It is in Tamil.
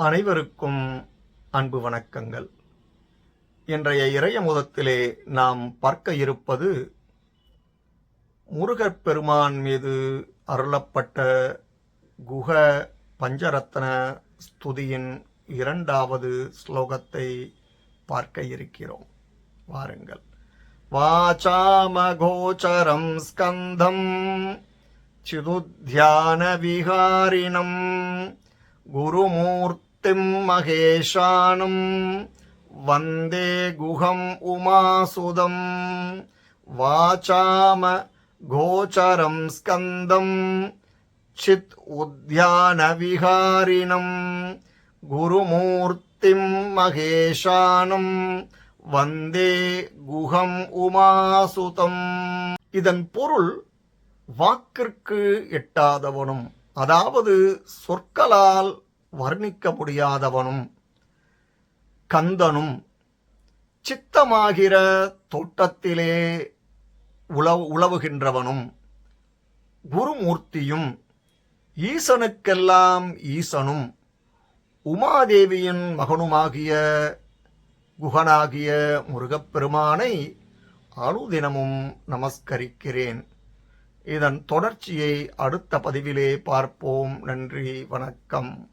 அனைவருக்கும் அன்பு வணக்கங்கள். இன்றைய இறைய முதத்திலே நாம் பார்க்க இருப்பது முருகப் பெருமான் மீது அருளப்பட்ட குக பஞ்சரத்ன ஸ்துதியின் இரண்டாவது ஸ்லோகத்தை பார்க்க இருக்கிறோம். வாருங்கள். வாசாமகோச்சரம் ஸ்கந்தம் சிதுத்தியான விகாரினம் குருமூர்த்தி முக்திம் மகேஷானும். வந்தே குகம் உமாசுதம். வாச்சாம கோச்சரம் ஸ்கந்தம். சித் உத்தியானவிகாரிணம் குருமூர்த்திம் மகேஷானம். வந்தே குகம் உமாசுதம். இதன் பொருள் வாக்கிற்கு எட்டாதவனும். அதாவது சொற்களால் வர்ணிக்க முடியாதவனும் கந்தனும் சித்தமாகிற தோட்டத்திலே உளவு உழவுகின்றவனும் குருமூர்த்தியும் ஈசனுக்கெல்லாம் ஈசனும் உமாதேவியின் மகனுமாகிய குகனாகிய முருகப்பெருமானை அனுதினமும் நமஸ்கரிக்கிறேன். இதன் தொடர்ச்சியை அடுத்த பதிவிலே பார்ப்போம். நன்றி வணக்கம்.